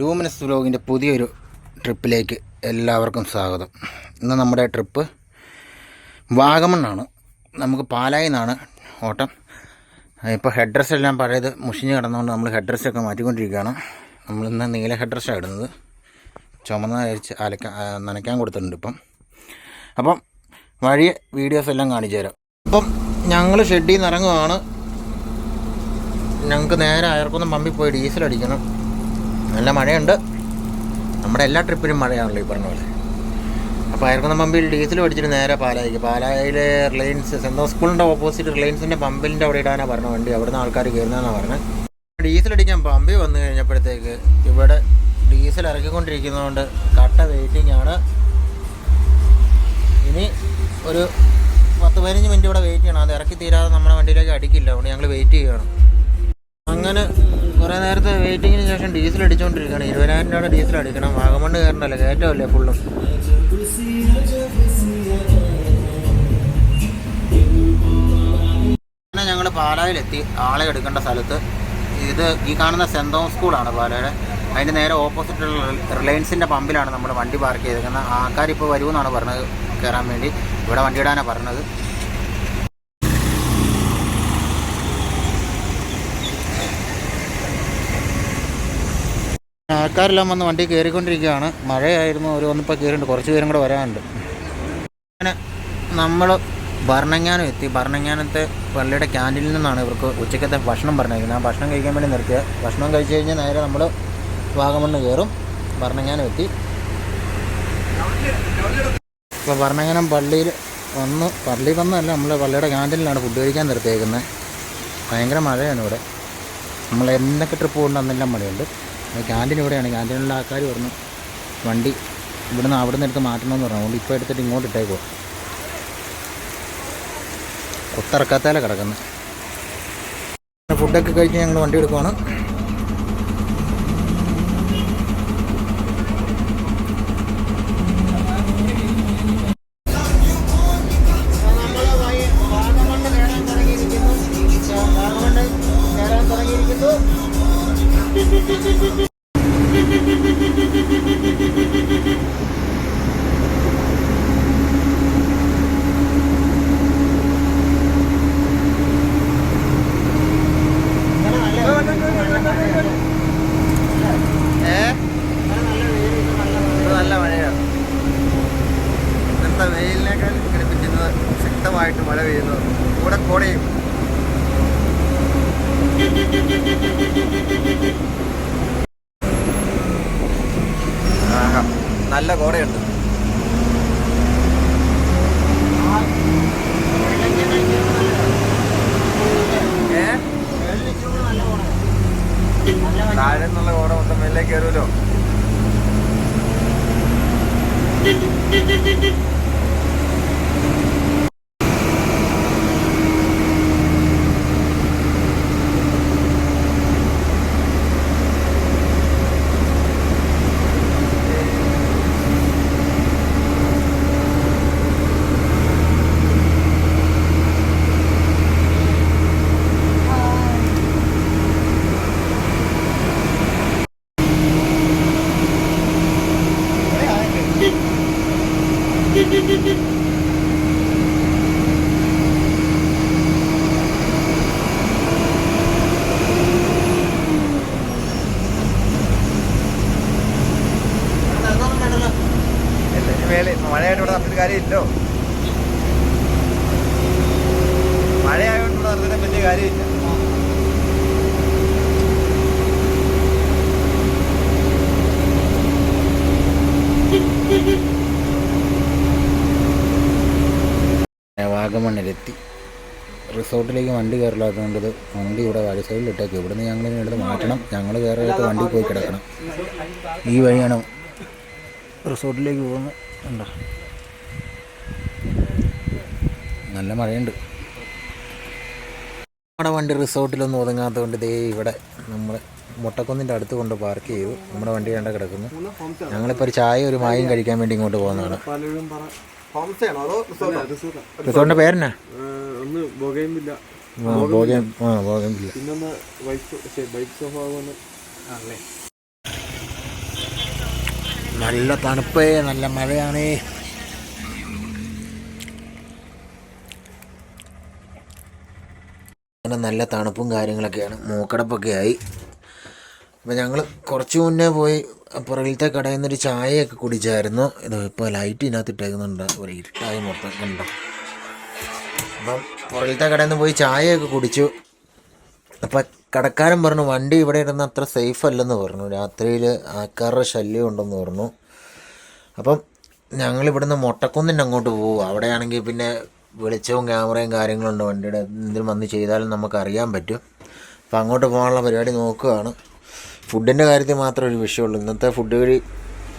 Luminous വ്ലോഗിന്റെ പുതിയൊരു ട്രിപ്പിലേക്ക് എല്ലാവർക്കും സ്വാഗതം. ഇന്ന് നമ്മുടെ ട്രിപ്പ് വാഗമണ്ണാണ്. നമുക്ക് പാലായിൽ നിന്നാണ് ഓട്ടം. ഇപ്പോൾ ഹെഡ് ഡ്രസ്സ് എല്ലാം പഴയത് മുഷിഞ്ഞ് കിടന്നുകൊണ്ട് നമ്മൾ ഹെഡ് ഡ്രസ്സൊക്കെ മാറ്റിക്കൊണ്ടിരിക്കുകയാണ്. നമ്മളിന്ന് നീല ഹെഡ് ഡ്രസ്സാണ് ഇടുന്നത്. ചുമന്ന അരിച്ച് അലക്കാൻ നനയ്ക്കാൻ കൊടുത്തിട്ടുണ്ട് ഇപ്പം. അപ്പം വഴി വീഡിയോസ് എല്ലാം കാണിച്ചു തരാം. അപ്പം ഞങ്ങൾ ഷെഡിൽ നിന്ന് ഇറങ്ങുകയാണ് ഞങ്ങൾക്ക് നേരെ അയർക്കൊന്നും പമ്പിൽ പോയി ഡീസൽ അടിക്കണം. നല്ല മഴയുണ്ട്. നമ്മുടെ എല്ലാ ട്രിപ്പിനും മഴയാണല്ലോ ഈ പറഞ്ഞ പോലെ. അപ്പോൾ അയർക്കുന്ന പമ്പിൽ ഡീസൽ അടിച്ചിട്ട് നേരെ പാലായിക്ക് പാലായിലെ റിലയൻസ് സെന്റ് സ്കൂളിന്റെ ഓപ്പോസിറ്റ് റിലയൻസിന്റെ പമ്പിന്റെ അവിടെ ഇടാനാണ് പറഞ്ഞ വണ്ടി. അവിടുന്ന് ആൾക്കാർ കയറുന്നതെന്നാണ് പറഞ്ഞത് ഡീസൽ അടിക്കാൻ പമ്പിൽ വന്നു കഴിഞ്ഞപ്പോഴത്തേക്ക് ഇവിടെ ഡീസൽ ഇറക്കിക്കൊണ്ടിരിക്കുന്നതുകൊണ്ട് കട്ട വെയിറ്റിംഗ് ആണ്. ഇനി ഒരു പത്ത് പതിനഞ്ച് മിനിറ്റ് ഇവിടെ വെയിറ്റ് ചെയ്യണം. അത് ഇറക്കി തീരാതെ നമ്മുടെ വണ്ടിയിലേക്ക് അടിക്കില്ല. അതുകൊണ്ട് ഞങ്ങൾ വെയിറ്റ് ചെയ്യണം. അങ്ങനെ കുറേ നേരത്തെ വെയിറ്റിങ്ങിന് ശേഷം ഡീസൽ അടിച്ചുകൊണ്ടിരിക്കുകയാണ് ഇരുപതിനായിരം രൂപയുടെ ഡീസൽ അടിക്കണം. വാഗമണ്ണ് കയറണ്ടല്ലോ കയറ്റമല്ലേ ഫുള്ളും പിന്നെ ഞങ്ങൾ പാലായിലെത്തി. ആളെ എടുക്കേണ്ട സ്ഥലത്ത്. ഇത് ഈ കാണുന്ന സെന്റ് തോമസ് സ്കൂളാണ് പാലയുടെ. അതിന്റെ നേരെ ഓപ്പോസിറ്റുള്ള റിലയൻസിന്റെ പമ്പിലാണ് നമ്മൾ വണ്ടി പാർക്ക് ചെയ്തേക്കുന്നത്. ആൾക്കാരിപ്പോൾ വരുമെന്നാണ് പറഞ്ഞത് കയറാൻ വേണ്ടി. ഇവിടെ വണ്ടി ഇടാനാണ് പറഞ്ഞത്. ആൾക്കാരെല്ലാം വന്ന് വണ്ടി കയറിക്കൊണ്ടിരിക്കുകയാണ്. മഴയായിരുന്നു. ഒരു വന്നിപ്പോൾ കയറിയിട്ട് കുറച്ച് പേരും കൂടെ വരാനുണ്ട്. അങ്ങനെ നമ്മൾ ഭരണങ്ങാനം എത്തി. ഭരണങ്ങാനത്തെ പള്ളിയുടെ ക്യാന്റീനിൽ നിന്നാണ് ഇവർക്ക് ഉച്ചക്കത്തെ ഭക്ഷണം പറഞ്ഞിരിക്കുന്നത് ആ ഭക്ഷണം കഴിക്കാൻ വേണ്ടി നിർത്തിയ ഭക്ഷണം കഴിച്ചു കഴിഞ്ഞാൽ നേരെ നമ്മൾ വാഗമണ്ണ് കയറും. ഭരണങ്ങാനം എത്തി. ഇപ്പോൾ ഭരണങ്ങാനം പള്ളിയിൽ വന്ന് പള്ളി വന്നല്ല നമ്മൾ പള്ളിയുടെ ക്യാന്റീനിലാണ് ഫുഡ് കഴിക്കാൻ നിർത്തിയേക്കുന്നത്. ഭയങ്കര മഴയാണ് ഇവിടെ. നമ്മൾ എന്തൊക്കെ ട്രിപ്പ് കൊണ്ട് മഴയുണ്ട്. ക്യാന്റീൻ ഇവിടെയാണ് ക്യാന്റീനിലുള്ള ആൾക്കാർ പറഞ്ഞു വണ്ടി ഇവിടുന്ന് അവിടെ നിന്ന് എടുത്ത് മാറ്റണമെന്ന് പറഞ്ഞു. അതുകൊണ്ട് ഇപ്പോൾ എടുത്തിട്ട് ഇങ്ങോട്ട് ഇട്ടേക്കുവാ. ഒത്തിറക്കാത്തല കിടക്കുന്നത് ഫുഡൊക്കെ കഴിച്ച് ഞങ്ങൾ വണ്ടി എടുക്കുവാണ് നല്ല മഴയാണ് ഇന്നത്തെ വെയിലിനേക്കാൾ ഘടിപ്പിക്കുന്നത് ശക്തമായിട്ട് മഴ പെയ്യുന്നു. കൂടെ കോടയും നല്ല കോടയുണ്ട്. താഴെ നിന്നുള്ള കോട മൊത്തം മേലെ കയറുമല്ലോ മഴയായിട്ട് ഇവിടെ നടന്നിട്ട് കാര്യമില്ലോ മഴയായതുകൊണ്ട് ഇവിടെ നടന്നിട്ട് വലിയ കാര്യമില്ല. വാഗമണ്ണിലെത്തി. റിസോർട്ടിലേക്ക് വണ്ടി കയറില്ലാത്തതുകൊണ്ട് വണ്ടി ഇവിടെ വാടി സൈഡിൽ ഇട്ടേക്ക്. ഇവിടുന്ന് ഞങ്ങൾ ഇവിടെ മാറ്റണം. ഞങ്ങൾ കയറിയിട്ട് വണ്ടി പോയി കിടക്കണം. ഈ വഴിയാണ് റിസോർട്ടിലേക്ക് പോകുന്നത്. ഉണ്ടോ? നല്ല മഴയുണ്ട്. നമ്മുടെ വണ്ടി റിസോർട്ടിലൊന്നും ഒതുങ്ങാത്തതുകൊണ്ട് ദേ ഇവിടെ നമ്മൾ മുട്ടക്കുന്നിന്റെ അടുത്ത് കൊണ്ട് പാർക്ക് ചെയ്തു. നമ്മുടെ വണ്ടി കണ്ട കിടക്കുന്നു. ഞങ്ങളിപ്പോൾ ഒരു ചായ ഒരു മായും കഴിക്കാൻ വേണ്ടി ഇങ്ങോട്ട് പോകുന്നതാണ്. റിസോർട്ടിന്റെ പേരെന്നാ? ബൊഗൈമില്ല ആ ബോഗൻ നല്ല തണുപ്പ് നല്ല മഴയാണ്. അങ്ങനെ നല്ല തണുപ്പും കാര്യങ്ങളൊക്കെയാണ്. മൂക്കടപ്പൊക്കെ ആയി. അപ്പോൾ ഞങ്ങൾ കുറച്ച് മുന്നേ പോയി പുറകിലത്തെ കടയിൽ നിന്നൊരു ചായയൊക്കെ കുടിച്ചായിരുന്നു. ഇത് ഇപ്പോൾ ലൈറ്റ് ഇതിനകത്ത് ഇട്ടേക്കുന്നുണ്ട്. ഒരു ഇരുട്ടായി മൊത്തം കണ്ടോ. അപ്പം പുറകിലത്തെ കടയിൽ നിന്ന് പോയി ചായയൊക്കെ കുടിച്ചു. അപ്പം കടക്കാരൻ പറഞ്ഞു വണ്ടി ഇവിടെ ഇരുന്ന് അത്ര സേഫ് അല്ലെന്ന് പറഞ്ഞു. രാത്രിയിൽ ആൾക്കാരുടെ ശല്യം ഉണ്ടെന്ന് പറഞ്ഞു. അപ്പം ഞങ്ങൾ ഇവിടുന്ന് മൊട്ടക്കുന്നിന്റെ അങ്ങോട്ട് പോകും അവിടെയാണെങ്കിൽ പിന്നെ വെളിച്ചവും ക്യാമറയും കാര്യങ്ങളും ഉണ്ട്. വണ്ടിയുടെ എന്തെങ്കിലും വന്ന് ചെയ്താലും നമുക്ക് അറിയാൻ പറ്റും. അപ്പം അങ്ങോട്ട് പോകാനുള്ള പരിപാടി നോക്കുകയാണ്. ഫുഡിന്റെ കാര്യത്തിൽ മാത്രമേ ഒരു വിഷയമുള്ളൂ. ഇന്നത്തെ ഫുഡ് വഴി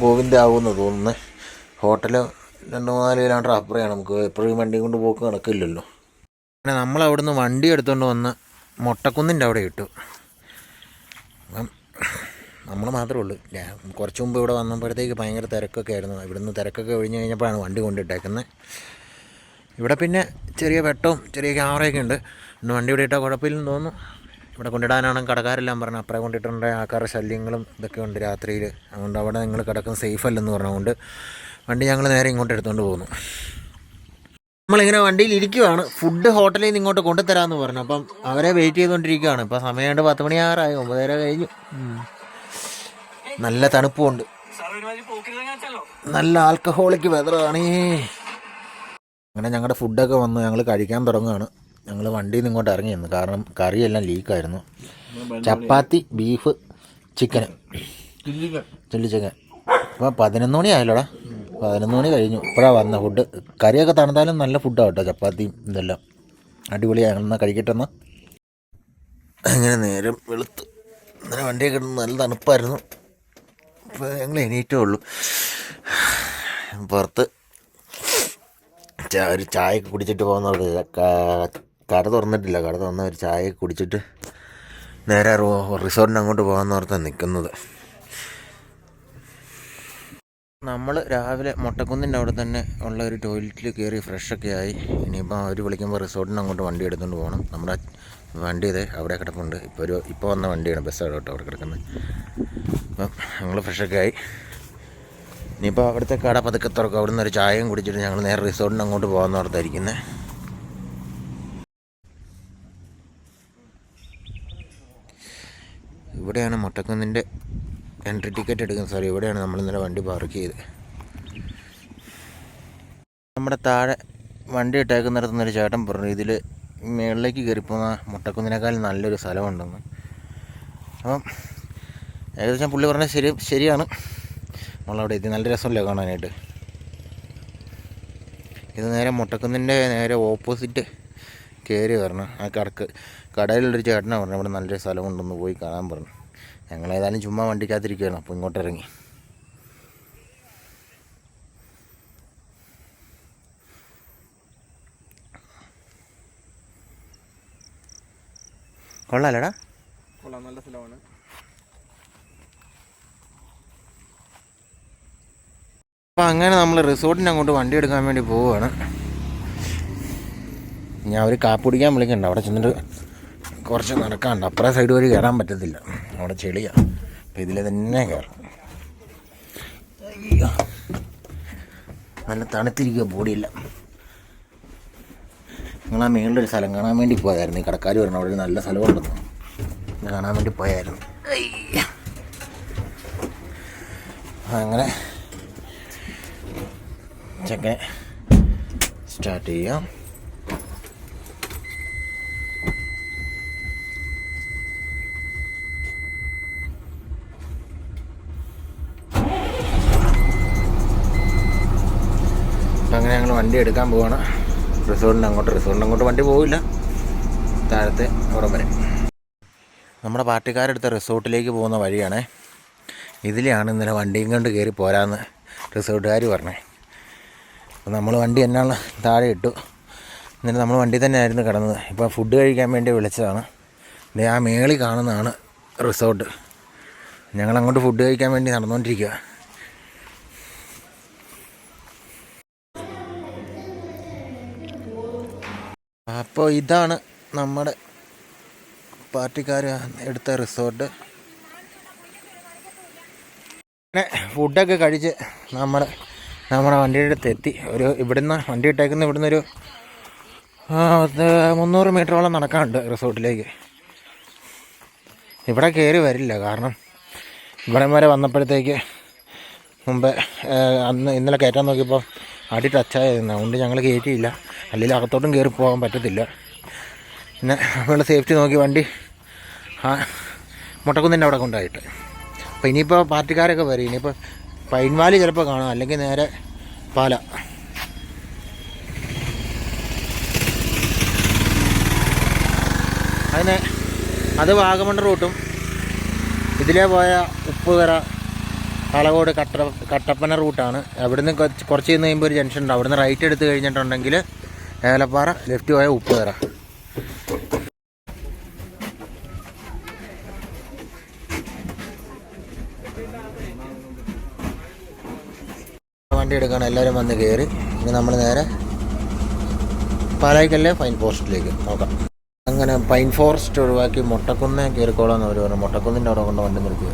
ഗോവിന്ദാവുമെന്ന് തോന്നുന്നു. ഹോട്ടൽ രണ്ട് മൂന്നാൽ കിലോമീറ്റർ അപ്പുറയാണ് നമുക്ക് എപ്പോഴും വണ്ടിയും കൊണ്ട് പോക്ക് നടക്കില്ലല്ലോ. അങ്ങനെ നമ്മൾ അവിടുന്ന് വണ്ടി എടുത്തുകൊണ്ട് വന്ന് മൊട്ടക്കുന്നിന്റെ അവിടെ ഇട്ടു. അപ്പം നമ്മൾ മാത്രമേ ഉള്ളൂ. കുറച്ച് മുമ്പ് ഇവിടെ വന്നപ്പോഴത്തേക്ക് ഭയങ്കര തിരക്കൊക്കെ ആയിരുന്നു. ഇവിടുന്ന് തിരക്കൊക്കെ ഒഴിഞ്ഞു കഴിഞ്ഞപ്പോഴാണ് വണ്ടി കൊണ്ടിട്ടേക്കുന്നത് ഇവിടെ പിന്നെ ചെറിയ വെട്ടവും ചെറിയ ക്യാമറയൊക്കെ ഉണ്ട്. ഇന്ന് വണ്ടി ഇവിടെ ഇട്ടാൽ കുഴപ്പമില്ലെന്ന് തോന്നുന്നു. ഇവിടെ കൊണ്ടിടാനാണ് കടക്കാരെല്ലാം പറഞ്ഞു. അപ്പുറം കൊണ്ടിട്ടുണ്ട് ആൾക്കാരുടെ ശല്യങ്ങളും ഇതൊക്കെ ഉണ്ട് രാത്രിയിൽ. അതുകൊണ്ട് അവിടെ നിങ്ങൾ കിടക്കുന്നത് സേഫ് അല്ലെന്ന് പറഞ്ഞുകൊണ്ട് വണ്ടി ഞങ്ങൾ നേരെ ഇങ്ങോട്ട് എടുത്തുകൊണ്ട് പോകുന്നു നമ്മളിങ്ങനെ വണ്ടിയിൽ ഇരിക്കുവാണ് ഫുഡ് ഹോട്ടലിൽ നിന്ന് ഇങ്ങോട്ട് കൊണ്ടുതരാമെന്ന് പറഞ്ഞു. അപ്പം അവരെ വെയിറ്റ് ചെയ്തുകൊണ്ടിരിക്കുകയാണ് ഇപ്പം സമയമുണ്ട് പത്ത് മണി ആറായി. ഒമ്പതര കഴിഞ്ഞു. നല്ല തണുപ്പുണ്ട്. നല്ല ആൽക്കഹോളിക് വെതറാണ് അങ്ങനെ ഞങ്ങളുടെ ഫുഡൊക്കെ വന്ന് ഞങ്ങൾ കഴിക്കാൻ തുടങ്ങുകയാണ് ഞങ്ങൾ വണ്ടിയിൽ നിന്ന് ഇങ്ങോട്ട് ഇറങ്ങിയിരുന്നു. കാരണം കറിയെല്ലാം ലീക്കായിരുന്നു ചപ്പാത്തി ബീഫ് ചിക്കന് ചില്ലി ചിക്കൻ അപ്പം പതിനൊന്ന് മണി ആയല്ലോടാ. പതിനൊന്ന് മണി കഴിഞ്ഞു. ഇപ്പോഴാണ് വന്ന ഫുഡ് കറിയൊക്കെ തണുത്താലും നല്ല ഫുഡാണ് കേട്ടോ. ചപ്പാത്തിയും ഇതെല്ലാം. അടിപൊളിയാണ് എന്നാൽ കഴിക്കട്ടെ എന്നാൽ അങ്ങനെ നേരം വെളുത്ത്. ഇന്നലെ വണ്ടിയൊക്കെ ഇടുന്ന നല്ല തണുപ്പായിരുന്നു. ഇപ്പോൾ ഞങ്ങൾ എണീറ്റേ ഉള്ളൂ. പുറത്ത് ഒരു ചായയൊക്കെ കുടിച്ചിട്ട് പോകുന്നവർക്ക് കട തുറന്നിട്ടില്ല. കട തുറന്ന ഒരു ചായയൊക്കെ കുടിച്ചിട്ട് നേരെ റിസോർട്ടിന് അങ്ങോട്ട് പോകാമെന്ന് ഓർത്താണ് നിൽക്കുന്നത് നമ്മൾ രാവിലെ മൊട്ടക്കുന്നിന്റെ അവിടെ തന്നെ ഉള്ള ഒരു ടോയ്ലറ്റിൽ കയറി ഫ്രഷൊക്കെ ആയി. ഇനിയിപ്പോൾ അവർ വിളിക്കുമ്പോൾ റിസോർട്ടിന് അങ്ങോട്ട് വണ്ടി എടുത്തുകൊണ്ട് പോകണം നമ്മുടെ വണ്ടി ഇതേ അവിടെ കിടപ്പുണ്ട്. ഇപ്പോൾ ഒരു ഇപ്പോൾ വന്ന വണ്ടിയാണ്. ബസ്സാണ് കേട്ടോ അവിടെ കിടക്കുന്നത് അപ്പം ഞങ്ങൾ ഫ്രഷൊക്കെ ആയി. ഇനിയിപ്പോൾ അവിടുത്തെ കട പതുക്കെ തുറക്കും. അവിടുന്ന് ഒരു ചായയും കുടിച്ചിട്ട് ഞങ്ങൾ നേരെ റിസോർട്ടിന് അങ്ങോട്ട് പോകാമെന്ന് ഓർത്തായിരിക്കുന്നത് ഇവിടെയാണ് മുട്ടക്കുന്നിന്റെ എൻട്രി ടിക്കറ്റ് എടുക്കുന്ന സാർ ഇവിടെയാണ് നമ്മൾ ഇന്നലെ വണ്ടി പാർക്ക് ചെയ്ത് നമ്മുടെ താഴെ വണ്ടി ഇട്ടേക്കുന്നിടത്തുനിന്ന് ഒരു ചേട്ടൻ പറഞ്ഞു ഇതിൽ മുകളിലേക്ക് കയറിപ്പോകുന്ന മുട്ടക്കുന്നിനേക്കാൾ നല്ലൊരു സ്ഥലമുണ്ടെന്ന്. അപ്പം ഏകദേശം പുള്ളി പറഞ്ഞാൽ ശരി ശരിയാണ്. നമ്മളവിടെ എത്തി. നല്ല രസമല്ലേ കാണാനായിട്ട്. ഇത് നേരെ മുട്ടക്കുന്നിന്റെ നേരെ ഓപ്പോസിറ്റ് കയറി വരണം. ആ കടക്ക് കടയിലുള്ളൊരു ചേട്ടനാണ് പറഞ്ഞു ഇവിടെ നല്ലൊരു സ്ഥലമുണ്ടെന്ന് പോയി കാണാൻ പറഞ്ഞു. ഞങ്ങൾ ഏതായാലും ചുമ്മാ വണ്ടിക്കകത്തിരിക്കുകയാണ് അപ്പോൾ ഇങ്ങോട്ട് ഇറങ്ങി കൊള്ളാലടാ. കൊള്ളാം നല്ല സ്ഥലമാണ്. അപ്പോൾ അങ്ങനെ നമ്മൾ റിസോർട്ടിന് അങ്ങോട്ട് വണ്ടി എടുക്കാൻ വേണ്ടി പോവുകയാണ് ഞാൻ ഒരു കാപ്പ് കുടിക്കാൻ വിളിക്കണ്ട. അവിടെ ചെന്നിട്ട് കുറച്ച് നടക്കാണ്ട് അപ്പുറം സൈഡ് വഴി കയറാൻ പറ്റത്തില്ല. അവിടെ ചെളിയാണ്. അപ്പം ഇതിൽ തന്നെ കയറണം അയ്യോ. നല്ല തണുത്തിരിക്കുക ബോഡിയില്ല നിങ്ങൾ ആ മേളിലൊരു സ്ഥലം കാണാൻ വേണ്ടി പോയായിരുന്നു ഈ കടക്കാർ പറഞ്ഞു അവിടെ ഒരു നല്ല സ്ഥലമുണ്ടെന്ന്. ഇത് കാണാൻ വേണ്ടി പോയായിരുന്നു അങ്ങനെ ചെക്കനെ സ്റ്റാർട്ട് ചെയ്യാം അപ്പം അങ്ങനെ ഞങ്ങൾ വണ്ടി എടുക്കാൻ പോവാണ്. റിസോർട്ടിന് അങ്ങോട്ട് റിസോർട്ടിന് അങ്ങോട്ട് വണ്ടി പോവില്ല. താഴത്തെ അവിടെ വരെ. നമ്മുടെ പാർട്ടിക്കാരെടുത്ത റിസോർട്ടിലേക്ക് പോകുന്ന വഴിയാണേ. ഇതിലെയാണ് ഇന്നലെ വണ്ടിയും കൊണ്ട് കയറി പോരാന്ന് റിസോർട്ടുകാർ പറഞ്ഞേ. അപ്പോൾ നമ്മൾ വണ്ടി എന്നാണ് താഴെ ഇട്ടു. ഇന്നലെ നമ്മൾ വണ്ടി തന്നെ ആയിരുന്നു കിടന്നത്. ഇപ്പോൾ ഫുഡ് കഴിക്കാൻ വേണ്ടി വിളിച്ചതാണ്. ആ മേളി കാണുന്നതാണ് റിസോർട്ട് ഞങ്ങൾ അങ്ങോട്ട് ഫുഡ് കഴിക്കാൻ വേണ്ടി നടന്നുകൊണ്ടിരിക്കുക അപ്പോൾ ഇതാണ് നമ്മുടെ പാർട്ടിക്കാർ എടുത്ത റിസോർട്ട്. പിന്നെ ഫുഡൊക്കെ കഴിച്ച് നമ്മൾ നമ്മുടെ വണ്ടിയുടെ അടുത്ത് എത്തി. ഒരു ഇവിടുന്ന് വണ്ടി ഇട്ടേക്കുന്ന ഇവിടുന്ന് ഒരു മുന്നൂറ് മീറ്ററോളം നടക്കാനുണ്ട് റിസോർട്ടിലേക്ക്. ഇവിടെ കയറി വരില്ല കാരണം ഇവിടെ വരെ വന്നപ്പോഴത്തേക്ക് മുമ്പ് അന്ന് ഇന്നലെ കയറ്റാൻ നോക്കിയപ്പോൾ അടി ടച്ചായിരുന്നു അതുകൊണ്ട് ഞങ്ങൾ കയറ്റിയില്ല അല്ലെങ്കിൽ അകത്തോട്ടും കയറി പോകാൻ പറ്റത്തില്ല. പിന്നെ നമ്മൾ സേഫ്റ്റി നോക്കി വണ്ടി ആ മുട്ടക്കുന്നിന്റെ അവിടെ കൊണ്ടായിട്ട് അപ്പോൾ ഇനിയിപ്പോൾ പാർട്ടിക്കാരൊക്കെ വരും. ഇനിയിപ്പോൾ പൈൻവാലി ചിലപ്പോൾ കാണാം. അല്ലെങ്കിൽ നേരെ പാല. അതിന് അത് വാഗമൺ റൂട്ടും. ഇതിലേ പോയ ഉപ്പുകര കളകോട് കട്ട കട്ടപ്പന റൂട്ടാണ്. അവിടുന്ന് കുറച്ച് കുറച്ച് ചെന്ന് കഴിയുമ്പോൾ ഒരു ജംഗ്ഷൻ ഉണ്ട്. അവിടുന്ന് റൈറ്റ് എടുത്ത് കഴിഞ്ഞിട്ടുണ്ടെങ്കിൽ ഏലപ്പാറ ലെഫ്റ്റ് പോയ ഉപ്പുതറ. വണ്ടി എടുക്കണം എല്ലാവരും വന്ന് കയറി ഇനി നമ്മൾ നേരെ പാലായിക്കല്ലേ പൈൻ ഫോറസ്റ്റിലേക്ക് നോക്കാം. അങ്ങനെ പൈൻ ഫോറസ്റ്റ് ഒഴിവാക്കി മുട്ടക്കുന്ന് കയറിക്കോളാം എന്ന് അവർ പറഞ്ഞു. മുട്ടക്കുന്നിന്റെ അവിടെ കൊണ്ട് വണ്ടി നിർത്തി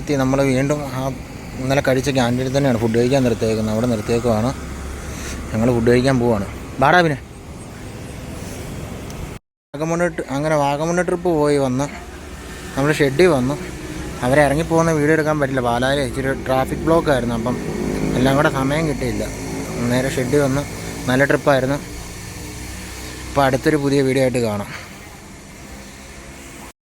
എത്തി നമ്മൾ വീണ്ടും ആ ഇന്നലെ കഴിച്ച ക്യാന്റീനിൽ തന്നെയാണ്. ഫുഡ് കഴിക്കാൻ നിർത്തിയേക്കുന്നത്. അവിടെ നിർത്തിയേക്കുവാണ്. ഞങ്ങൾ ഫുഡ് കഴിക്കാൻ പോവാണ്. ബാടാ പിന്നെ. വാഗമണ് അങ്ങനെ വാഗമണ് ട്രിപ്പ് പോയി വന്ന് നമ്മൾ ഷെഡിൽ വന്നു. അവരെ ഇറങ്ങിപ്പോകുന്ന വീഡിയോ എടുക്കാൻ പറ്റില്ല. പാലായിൽ ഇച്ചിരി ട്രാഫിക് ബ്ലോക്ക് ആയിരുന്നു. അപ്പം എല്ലാം കൂടെ സമയം കിട്ടിയില്ല. നേരെ ഷെഡിൽ വന്ന് നല്ല ട്രിപ്പായിരുന്നു അപ്പോൾ അടുത്തൊരു പുതിയ വീഡിയോ ആയിട്ട് കാണാം.